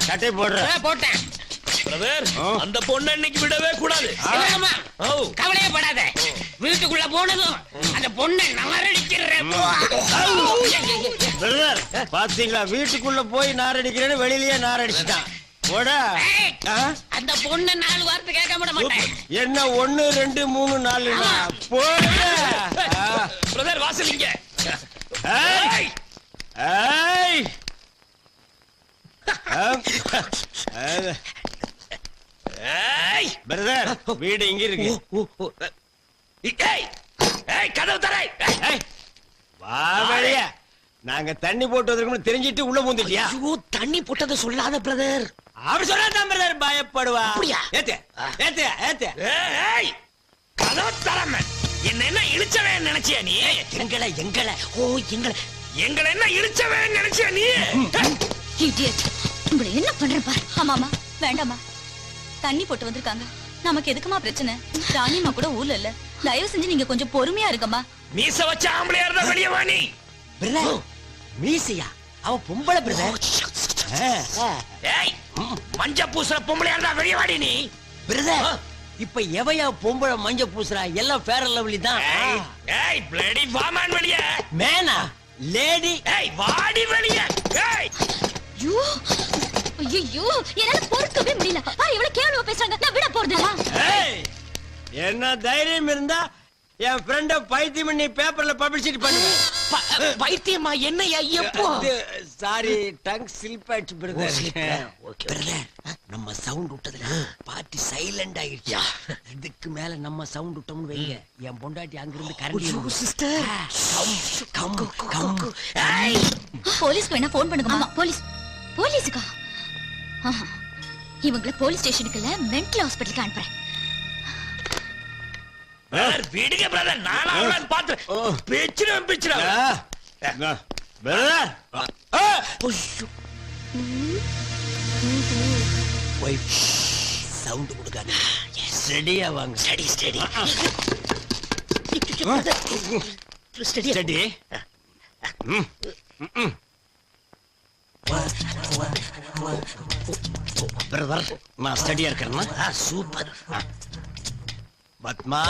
சட்டை போடுற. போட்டேன். பிரதர். அந்த பொண்ணை இன்னைக்கு விடவே கூடாது. கவலையே படாத. வீட்டுக்குள்ள போனதும் அந்த பொண்ணை நாரடிக்கிறேன் பிரதர் பாத்தீங்களா? வீட்டுக்குள்ள போய் நார் அடிக்கிறேன்னு வெளியிலயே நார் அடிச்சுட்டான் போடா ஆ? அந்த பொண்ணை நாலு வார்த்தை கேட்க விட மாட்டேன். என்ன ஒண்ணு ரெண்டு மூணு நாலு போடா ஆ. பிரதர் வாசலிங்க ஏய். ஏய். ஆம். அது, ஏய் பிரதர் வீடு இங்க இருக்கு. ஏய் ஏய் கதவு தரை வா வெளிய நாங்க தண்ணி போட்டு வந்திருக்கோம்னு தெரிஞ்சிட்டு உள்ள பூந்துட்டியா? ஐயோ தண்ணி போட்டதை சொல்லாத பிரதர் அப்படி சொன்னா பிரதர் பயப்படுவா. அப்படியா? ஏத்து ஏத்து ஏத்து. ஏய் கதவு தரம. என்ன என்ன இழுச்சவன் நினைச்சியா நீ? எங்களை எங்களை. ஓ எங்களை. எங்களை என்ன இழுச்சவன் நினைச்சியா நீ? இடியட் உங்களை என்ன பண்றேன் பார். ஆமாமா வேண்டாமா தண்ணி போட்டு வந்திருக்காங்க. நமக்கு எதுக்குமா பிரச்சனை? ராணிமா கூட ஊர்ல இல்ல. தயவு செஞ்சு நீங்க கொஞ்சம் பொறுமையா இருக்கமா மீச வச்ச ஆம்பளையா இருந்தா வெளிய வா நீ. பிரதர் மீசையா? அவ பொம்பளை பிரதர் ஏய் மஞ்ச பூசுற பொம்பளையா இருந்தா வெளிய வாடி நீ. பிரதர் இப்ப எவையா பொம்பளை மஞ்ச பூசுறா? எல்லாம் ஃபேர் லவ்லி தான். ஏய் ஏய் பிளடி வாமான் வெளிய. மேனா லேடி ஏய் வாடி வெளிய. ஏய். ஐயோ ஐயோ என்னால பொறுக்கவே முடியல. பாரு இவ்வளவு கேவலமா பேசுறாங்க. நான் விட ஏய் என்ன தைரியம் இருந்தா என் ஃப்ரெண்ட பைத்தியம் பண்ணி பேப்பர்ல பப்ளிசிட்டி பண்ணுவேன் ப- பைத்தியமா? என்னையா எப்போ? சாரி டங் ஸ்லிப் ஆயிடுச்சு பிரதர் ஓகே பிரதர் நம்ம சவுண்ட் விட்டதுல பார்ட்டி சைலண்ட் ஆயிடுச்சா. இதுக்கு மேல நம்ம சவுண்ட் விட்டோம்னு வைங்க. என் பொண்டாட்டி அங்கிருந்து கரண்டி சிஸ்டர் கம் கம் ஏய்! போலீஸ்க்கு வேணா போன் பண்ணுங்க ஆமா போலீஸ் போலீஸுக்கா? ஆஹா. இவங்கள போலீஸ் ஸ்டேஷனுக்கு இல்ல மென்டல் ஹாஸ்பிட்டலுக்கு அனுப்புறேன். பிரதர் விடுங்க பிரதர் நானா அவளை பாத்து ஓ. பிச்சிரும் பிச்சிரும் பிரதர். ஒய்ஃப் சவுண்ட் கொடுக்காத ரெடியா வாங்க. Study study study ready brother நான் ஸ்டடியா இருக்கிறேன்னா சூப்பர் பத்மா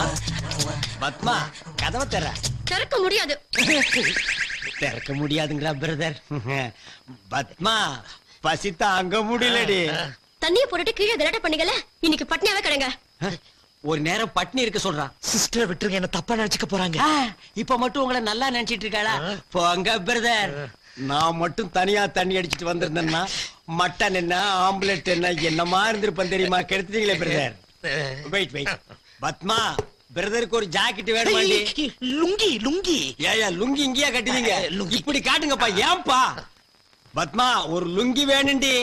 பத்மா கதவை தர திறக்க முடியாது. திறக்க முடியாதுங்களா பிரதர் பத்மா பசி தாங்க முடியலடி. தண்ணிய போட்டுட்டு கீழே கலாட்ட பண்ணீங்கல இன்னைக்கு பட்னியாவே கிடங்க. ஒரு நேரம் பட்னி இருக்க சொல்றான் சிஸ்டர் விட்டுருங்க என்ன தப்பா நினைச்சுக்க போறாங்க. இப்ப மட்டும் உங்களை நல்லா நினைச்சிட்டு இருக்காளா? போங்க பிரதர் நான் மட்டும் தனியா தண்ணி அடிச்சிட்டு வந்திருந்தேன்னா மட்டன் என்ன ஆம்புலெட் என்ன என்னமா இருந்திருப்பேன் தெரியுமா? கெடுத்துட்டீங்களே பிரதர். வெயிட் வெயிட் பத்மா பிரதருக்கு ஒரு ஜாக்கெட் வேணுமாண்டி லுங்கி லுங்கி. ஏயா லுங்கி இங்கேயா கட்டுவீங்க? லுங்கி. இப்படி காட்டுங்கப்பா ஏன்பா? பத்மா ஒரு லுங்கி வேணுண்டி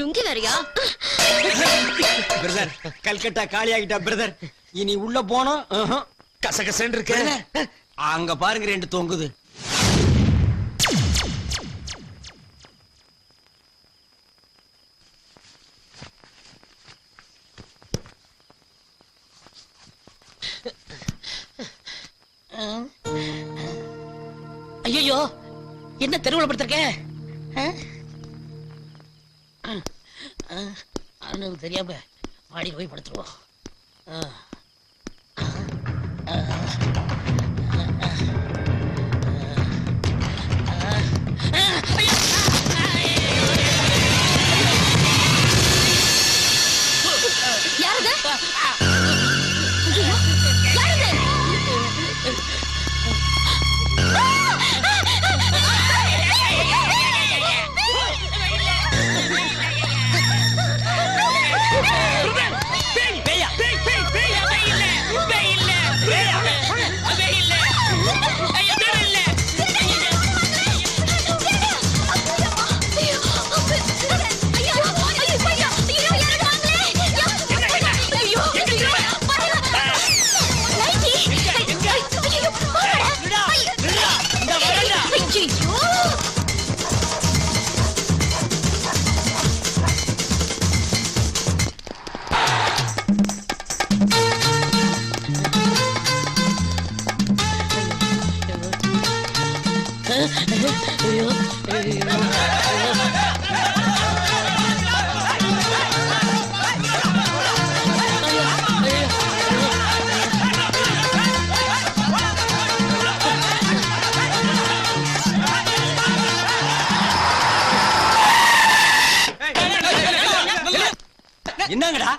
லுங்கி வேறையா? பிரதர் கல்கட்டா காலி ஆகிட்டா பிரதர். இனி உள்ள போனோம் ஆஹா. கசகசன்னு இருக்கு. அங்க பாருங்க ரெண்டு தொங்குது. ஐயோ என்ன தெருவுல படுத்திருக்க தெரியாம மாடி போய் படுத்துருவோம் ஆ. ஐயோ ஐயோ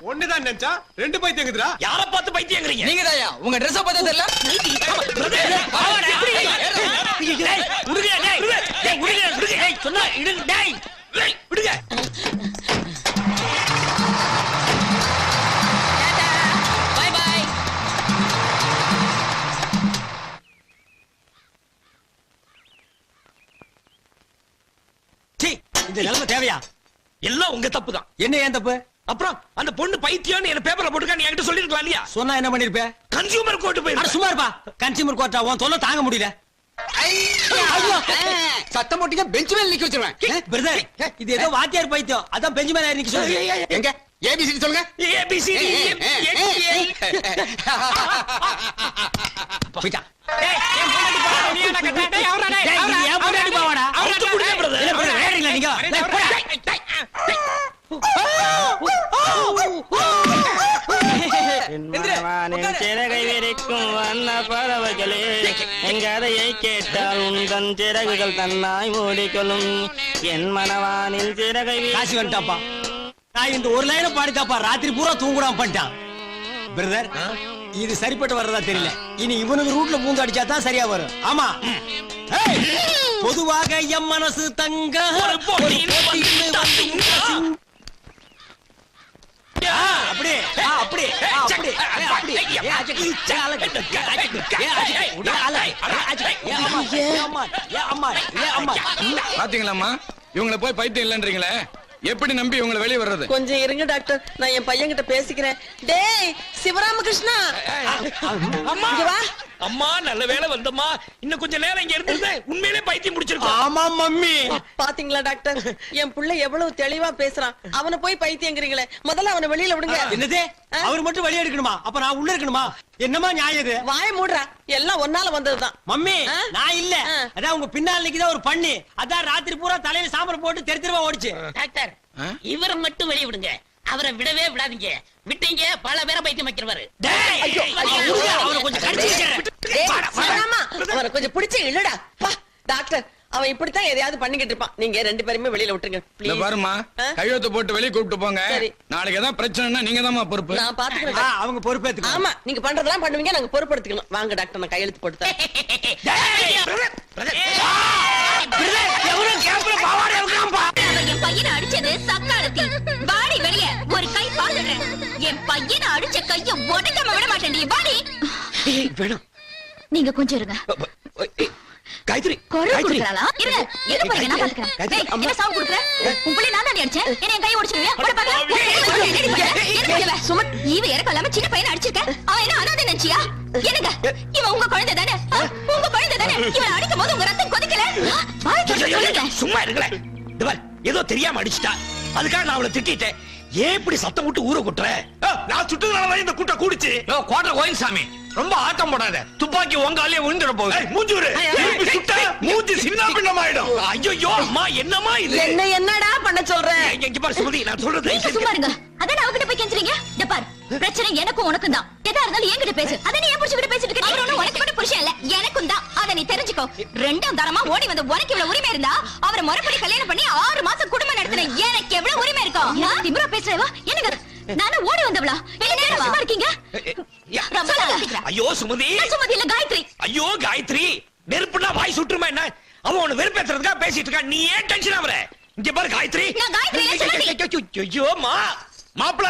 ஒண்ணுதான் நினைச்சா ரெண்டு பைத்தியம் இருக்குதுடா யார பார்த்து பைத்தியங்கிறீங்க நீங்க தாயா உங்க ட்ரெஸ் பார்த்தா தெரியல டேய், விடுங்க, டேய், விடுங்க, விடுங்க, டேய், சொன்னா இடுங்க, விடுங்க. இந்த நிலைமை தேவையா எல்லாம் உங்க தப்பு தான் என்ன ஏன் தப்பு அப்புறம் அந்த பொண்ணு பைத்தியம்னு என்ன பேப்பர்ல போட்டுக்கா நீ என்கிட்ட சொல்லிருக்கலாம் இல்லையா? சொன்னா என்ன பண்ணிருப்ப? கன்சியூமர் கோர்ட் போய் சும்மா இருப்பா. கன்சியூமர் கோர்ட்டா உன் தொல்லை தாங்க முடியல. சத்தம் போட்டீங்க பெஞ்ச் மேல நிக்க வச்சிருவேன். பிரதர் இது ஏதோ வாத்தியார் பைத்தியம். அதான் பெஞ்சு மேல இன்னைக்கு சொல்லு எங்க? ஏபிசிடி சொல்லுங்க. ஏபிசிடி போயிட்டான் டேய், என் பொண்டாட்டி பாவாடை நீ என்ன கட்டுற? டேய், அவரா, டேய், டேய், அவரா, இது என் பொண்டாட்டி அவரா, பாவாடை. அவுத்து கொடுங்க, brother. இல்ல, brother, வேறீங்களா நீங்க? டேய், போடா. டேய், டேய், டேய். வானில் சிறகை விரிக்கும் வண்ண பறவைகளே என் கதையை கேட்டால் உந்தன் சிறகுகள் தன்னாய் ஓடிக்கொள்ளும். என் மனவானில் சிறகை காசி வந்துட்டாப்பா. நான் இந்த ஒரு லைனை பாடிட்டாப்பா ராத்திரி பூரா தூங்குடாம பண்ணிட்டான். பிரதர் இது சரிப்பட்டு வர்றதா தெரியல. இனி இவனுக்கு ரூட்ல பூந்து அடிச்சா தான் சரியா வரும். ஆமா. பொதுவாக எம் மனசு தங்க ஒரு போட்டியில் போட்டியில் வந்து உங்க ஆ, அப்படியே ஆ, அப்படியே ஆ, அப்படியே ஏ, அப்படியே ஏ, அஜக்கு, ஏ, அழகு, ஏ, அஜக்கு, ஏ, அஜக்கு, ஏ, அழகு, ஏ, அஜக்கு, ஏ, அம்மா, ஏ, அம்மா, ஏ, அம்மா, ஏ, அம்மா. பாத்தீங்களாம்மா? இவங்கள போய் பைத்தியம் இல்லன்றீங்களே? எப்படி நம்பி இவங்கள வெளியே வர்றது? கொஞ்சம் இருங்க டாக்டர். நான் என் பையன் கிட்ட பேசிக்கிறேன். டேய் சிவராமகிருஷ்ணா. அம்மா. இங்க வா. அம்மா நல்ல வேளை வந்தம்மா. இன்னும் கொஞ்சம் நேரம் இங்க இருந்திருந்தேன் உண்மையிலே பைத்தியம் முடிச்சிருக்கோம் ஆமா மம்மி. பாத்தீங்களா டாக்டர்? என் புள்ள எவ்வளவு தெளிவா பேசுறான். அவனை போய் பைத்தியங்கிறீங்களே. முதல்ல அவனை வெளியில விடுங்க. என்னது? அவர் மட்டும் வெளியே எடுக்கணுமா? அப்ப நான் உள்ள இருக்கணுமா? என்னமா நியாயம் இது? வாய மூடுறா. எல்லாம் ஒன்னால வந்ததுதான். மம்மி? நான் இல்ல. அதான் உங்க பின்னால் நிக்குதா ஒரு பண்ணி. அதான் ராத்திரி பூரா தலையில சாம்பல் போட்டு தெரு தெருவா ஓடிச்சு. டாக்டர் இவரை மட்டும் வெளிய விடுங்க. அவரை விடவே விடாதீங்க. விட்டீங்க பல பேரை பைத்தியம் வைக்கிறவாரு அவனை கொஞ்சம் கடிச்சு வைக்கிறேன். டேய், சிவராமா, அவனை கொஞ்சம் பிடிச்சு இழுடா பா டாக்டர் அவன் இப்படித்தான் எதையாவது பண்ணிக்கிட்டு இருப்பான். நீங்க ரெண்டு பேருமே வெளியில விட்டுருங்க. இல்ல. பாருமா? கையெழுத்து போட்டு வெளியே கூப்பிட்டு போங்க. சரி. நாளைக்கு ஏதாவது பிரச்சனைனா நீங்க தான் பொறுப்பு. நான் பாத்துக்கிறேன். அவங்க பொறுப்பேத்துக்கோ ஆமா நீங்க பண்றதெல்லாம் பண்ணுவீங்க நாங்க பொறுப்படுத்திக்கணும் வாங்க டாக்டர் நான் கையெழுத்து போட்டு தரேன். எவனும் கேப்ல பாவாடை இருக்கான்பா உடைக்காம விட மாட்டேன் நீ. வாடி வேணும். நீங்க கொஞ்சம் இருங்க. காயத்ரி குரல் கொடுக்கறாளா? இருங்க. எது பாருங்க நான் பாத்துக்கறேன் டேய் என்ன சவுண்ட் குடுக்குற? உன் புள்ளை நான் தான் அடிச்சேன். என்ன என் கைய உடைச்சிருவியா போட பாக்க சுமத் ஈவ இறக்க இல்லாம சின்ன பையனை அடிச்சிருக்க. அவன் என்ன அனாதை நினைச்சியா? என்னங்க? இவன் உங்க குழந்தை தானே? உங்க குழந்தை தானே? இவன் அடிக்கும் போது உங்க ரத்தம் கொதிக்கல. சும்மா பார், ஏதோ தெரியாம அடிச்சிட்டா. அதுக்காக நான் அவளை திட்டிட்டேன். ஏன் இப்படி சத்தம் விட்டு ஊரை கொட்டுற? நான் சுட்டுனாலதான் இந்த கூட்டம் கூடுச்சு. கோட்டை கோயில் சாமி ரொம்ப ஆட்டம் போடாத. துப்பாக்கி உங்காலே விழுந்துட போகுது. மூஞ்சூரு சுட்டா மூஞ்சி சின்ன பின்னமாயிடும் ஐயோ அம்மா என்னம்மா இது? என்ன என்னடா பண்ண சொல்ற? இங்க- பாரு சுமதி நான் சொல்றது சும்மா இருங்க. அதான் அவகிட்ட போய் கெஞ்சுறீங்க இந்த பார். பிரச்சனை எனக்கும் உனக்கும் தான். எதா இருந்தாலும் என்கிட்ட பேசு. அத நீ ஏன் புடிச்சுக்கிட்டு பேசிட்டு இருக்க? தெரிஞ்சுக்கோ ரெண்டாம் தரமா ஓடி வந்த உனக்கு இவ்வளவு உரிமை இருந்தா அவரை முறைப்படி கல்யாணம் பண்ணி ஆறு மாசம் குடும்பம் நடத்தின எனக்கு எவ்வளவு உரிமை இருக்கும் திமிரா பேசுறவா? என்னங்க? நானும் ஓடி வந்தவளா? என்ன இருக்கீங்க. ஐயோ சுமதி. சுமதி இல்ல காயத்ரி. ஐயோ காயத்ரி. நெருப்புனா வாய் சுட்டுருமா என்ன? அவன் உன்னை வெறுப்பேத்துறதுக்காக பேசிட்டு இருக்கான். நீ ஏன் டென்ஷன் ஆகுற? இங்க பாரு காயத்ரி. நான் காயத்ரி இல்ல, சுமதி. ஐயோ மா. மாப்பிள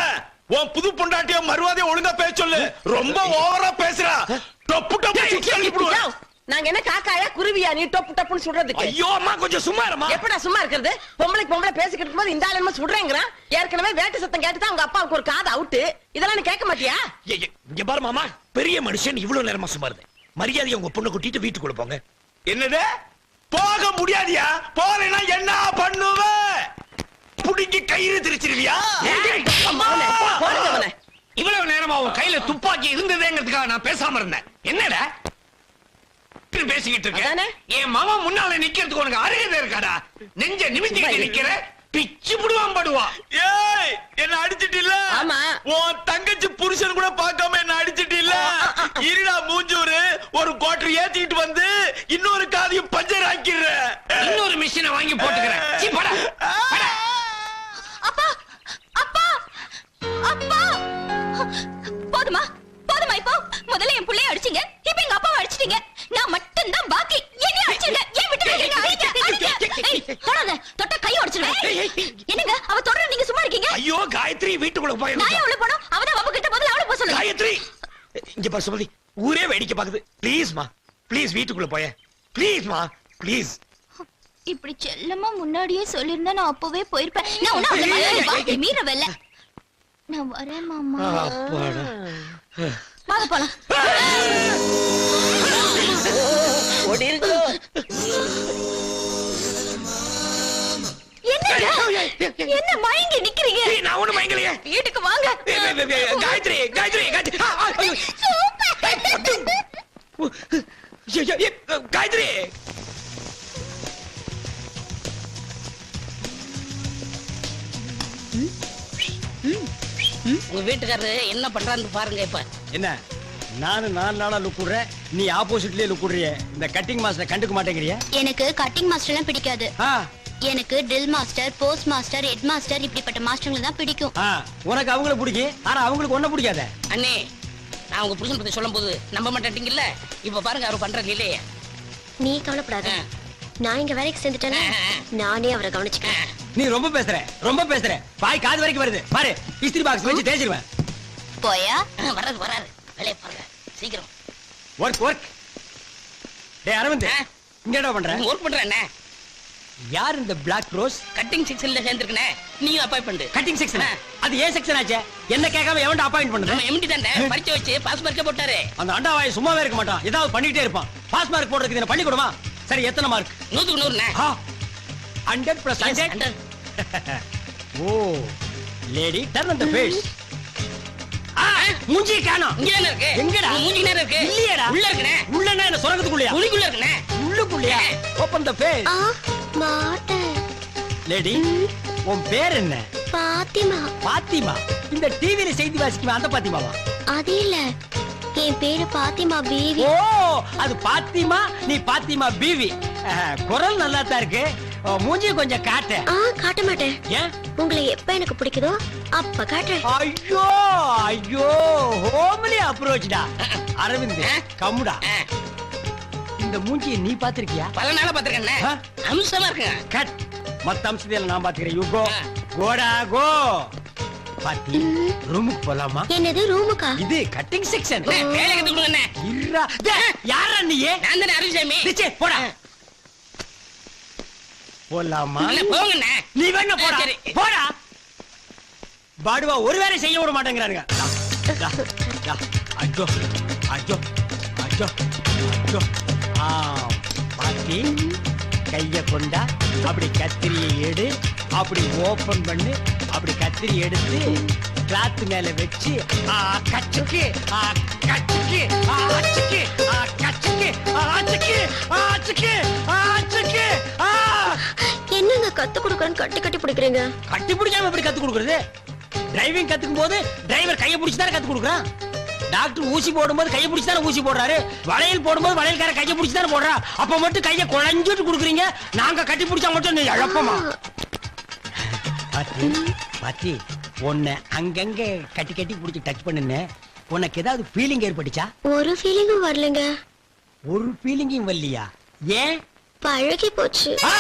உன் புது பொண்டாட்டிய மறுவாதிய ஒழுங்கா பேச சொல்லு. ரொம்ப ஓவரா பேசுறா. டப்பு டப்பு சுத்தி அனுப்பிடுவேன். நாங்க என்ன காக்காயா குருவியா நீ டொப்பு டப்புன்னு சுடுறதுக்கு ஐயோ அம்மா கொஞ்சம் சும்மா இருமா? எப்படா சும்மா இருக்கிறது? பொம்பளைக்கு பொம்பளை பேசிக்கிட்டு இருக்கும்போது இந்த ஆள் என்ன சுடுறேங்கிறான் ஏற்கனவே வேட்டு சத்தம் கேட்டு தான் உங்க அப்பாவுக்கு ஒரு காது அவுட்டு. இதெல்லாம் நீ கேட்க மாட்டியா? இங்க பாரு மாமா பெரிய மனுஷன் இவ்வளவு நேரமா சும்மா இருந்தேன். மரியாதையை உங்க பொண்ணை கூட்டிட்டு வீட்டுக்குள்ள போங்க. என்னது? போக முடியாதியா? போறேன்னா என்ன பண்ணுவ? புடிங்கி கயிறு திரிச்சிருவியா. இவ்வளவு நேரமா உன் கையில துப்பாக்கி இருந்ததேங்கிறதுக்காக நான் பேசாம இருந்தேன். என்னடா? திடுன்னு பேசிக்கிட்டு இருக்க என் மாமா முன்னால நிக்கிறதுக்கு உனக்கு அருகதை இருக்காடா? நெஞ்ச நிமித்திட்டு நிக்கிற பிச்சு புடுவான் படுவா. ஏய் என்ன அடிச்சிட்டு இல்ல ஆமா. உன் தங்கச்சி புருஷன் கூட பாக்காம என்ன அடிச்சிட்டு இல்ல இருடா மூஞ்சூரு ஒரு குவாட்டர் ஏத்திட்டு வந்து இன்னொரு காதையும் பஞ்சர் ஆக்கிடுற. இன்னொரு மிஷினை வாங்கி போட்டுக்கிறேன் சீ படா. அப்பா அப்பா அப்பா. போதுமா போதுமா இப்போ? முதல்ல என் பிள்ளைய அடிச்சீங்க இப்ப எங்க அப்பாவை அடிச்சிட்டீங்க. நான் மட்டும் தான் பாக்கி. என்னைய அடிச்சிருங்க. ஏன் விட்டு வைக்கிறீங்க? அடிங்க, அடிங்க. ஏய், தொடாத தொட்டா கை உடைச்சிருவேன். என்னங்க? அவ தொடர நீங்க சும்மா இருக்கீங்க? ஐயோ காயத்ரி வீட்டுக்குள்ள போய் நான் ஏன் உள்ள போனோம்? அவதான் வம்பு கிட்ட முதல்ல அவளை போக சொல்லுங்க. காயத்ரி! இங்க பாரு சுமதி ஊரே வேடிக்கை பாக்குது. ப்ளீஸ்மா ப்ளீஸ் வீட்டுக்குள்ள போய. ப்ளீஸ்மா ப்ளீஸ் இப்படி செல்லமா முன்னாடியே சொல்லிருந்தா நான் அப்பவே போயிருப்பேன். நான் ஒண்ணும் அந்த மாதிரி வார்த்தை மீறவில்லை. நான் வரேன் மாமா. அப்பாடா. வாங்க போலாம். என்ன மயங்கி நிக்கிறீங்க? நான் ஒண்ணு மயங்கலையே. வீட்டுக்கு வாங்க. காயத்ரி காயத்ரி காயத்ரி. காயத்ரி. உங்க வீட்டுக்காரரு என்ன பண்றான்னு பாருங்க இப்ப. என்ன? நானும் நாலு நாளா லுக் விடுறேன் நீ ஆப்போசிட்லயே லுக் விடுறிய இந்த கட்டிங் மாஸ்டர் கண்டுக்க மாட்டேங்கிறிய? எனக்கு கட்டிங் மாஸ்டர்லாம் பிடிக்காது. ஆ. எனக்கு drill master post master head master இப்படிப்பட்ட மாஸ்டர்களை தான் பிடிக்கும். உனக்கு அவங்கள பிடிக்கும். ஆனா அவங்களுக்கு ஒன்ன பிடிக்காத? அண்ணே நான் உங்க புருஷன் பத்தி சொல்லும் போது நம்ப மாட்டேட்டீங்கல்ல இப்ப பாருங்க அவர் பண்ற இல்லையே. நீ கவலைப்படாத. நான் இங்க வேலைக்கு சேர்ந்துட்டேன்னா நானே அவரை கவனிச்சுக்கிறேன். நீ ரொம்ப பேசுற ரொம்ப பேசுற. பாய் காது வரைக்கும் வருது. பாரு இஸ்திரி பாக்ஸ் வச்சு தேய்ச்சிருவேன். போயா? வராது வராது வேலையை பாருங்க. சீக்கிரம். ஒர்க் ஒர்க் டேய் அரவிந்த். ஆ? இங்க என்ன பண்ற? ஒர்க் பண்றேன் அண்ணே யார் இந்த பிளாக் ரோஸ் கட்டிங் செக்ஷன்ல சேர்ந்துருக்கனே. நீயும் அப்பாய் பண்ணு கட்டிங் செக்ஷன். அது ஏன் செக்ஷன் ஆச்சே? என்ன கேட்காம எவன்டா அப்பாயிண்ட் நம்ம பண்ணது எம்டி தானே? படிச்சு வச்சு பாஸ் மார்க்கே போட்டாரு. அந்த அண்டாவாய் சும்மாவே இருக்க மாட்டான். ஏதாவது பண்ணிட்டே இருப்பான். பாஸ் மார்க் போடுறதுக்கு இதை பண்ணி கொடுமா? சரி எத்தனை மார்க் நூத்துக்கு நூறுண்ணே. Hundred plus Yes, hundred 100. Oh lady turn அந்த பேஸ் மூஞ்சி காணோம் இங்க தானே இருக்கு? எங்கடா? மூஞ்சி நேரம் இருக்கு? இல்லையேடா. உள்ள இருக்குனே. உள்ளனா என்ன சொரகத்துக்குள்ளயா உளிக்குள்ள இருக்குனே. உள்ளுக்குள்ளயா? ஓபன் த ஃபேஸ் மாட்டேன் லேடி உன் பேர் என்ன? பாத்திமா. பாத்திமா. இந்த டிவில செய்தி வாசிக்குமா? அந்த பாத்திமாவா? அது இல்ல. என் பேரு பாத்திமா பேவி. ஓ அது பாத்திமா நீ பாத்திமா பீவி. குரல் நல்லா தான் இருக்கு. மூஞ்சி கொஞ்சம் காட்டு. ஆ காட்ட மாட்டேன். ஏன் உங்களை எப்ப எனக்கு பிடிக்குதோ அப்ப காட்டுறேன். ஐயோ ஐயோ ஹோம்லி அப்ரோச்டா அரவிந்த் கம்முடா. இந்த மூஞ்சியை நீ பாத்திருக்கியா பல நாளா பாத்துருக்கேன்? அம்சமா இருக்குங்க. கட். மத்த அம்சத்தையில நான் பாத்துக்கிறேன் யூ கோ ஆ. கோடா கோ பாத்தி ரூமுக்கு போலாமா? என்னது ரூமுக்கா இது கட்டிங் செக்ஷன் வேலை கத்து டேய், யாரா நீயே? நான் தானே அருள்சாமி. போடா. போலாமா அண்ணே, போங்கண்ணே. நீ வேணா போடா. போடா. பாடுவா ஒரு வேலை செய்ய விட மாட்டேங்கிறானுங்க. ஐயோ ஐயோ ஐயோ ஐயோ ஆ பாத்தி கைய கொண்டா அப்படி கத்திரியை எடு அப்படி ஓபன் பண்ணு அப்படி கத்திரி எடுத்து கிளாத் மேல வச்சு ஆ கச்சுக்கு ஆ கச்சுக்கு ஆ அச்சுக்கு ஆ கச்சுக்கு ஆ அச்சுக்கு ஆ அச்சுக்கு ஆ அச்சுக்கு. என்னங்க கத்து கொடுக்கறேன்னு கட்டி கட்டி பிடிக்கிறீங்க? கட்டி பிடிக்காம எப்படி கத்து கொடுக்கறது? டிரைவிங் கத்துக்கும் போது டிரைவர் கையை பிடிச்சு தானே கத்து கொடுக்குறான்? டாக்டர் ஊசி போடும்போது கையை பிடிச்சு தானே ஊசி போடுறாரு? வளையல் போடும்போது வளையல்கார கையை பிடிச்சு தானே போடுறா அப்ப மட்டும் கையை குழஞ்சிட்டு கொடுக்குறீங்க. நாங்க கட்டி பிடிச்சா மட்டும் நீ இழப்பமா பாத்தி பாத்தி உன்னை அங்கங்க கட்டி கட்டி பிடிச்சி டச் பண்ணுன்னு உனக்கு ஏதாவது ஃபீலிங் ஏற்பட்டுச்சா? ஒரு ஃபீலிங்கும் வரலங்க. ஒரு ஃபீலிங்கும் வரலையா? ஏன்? பழகி போச்சு. ஆ,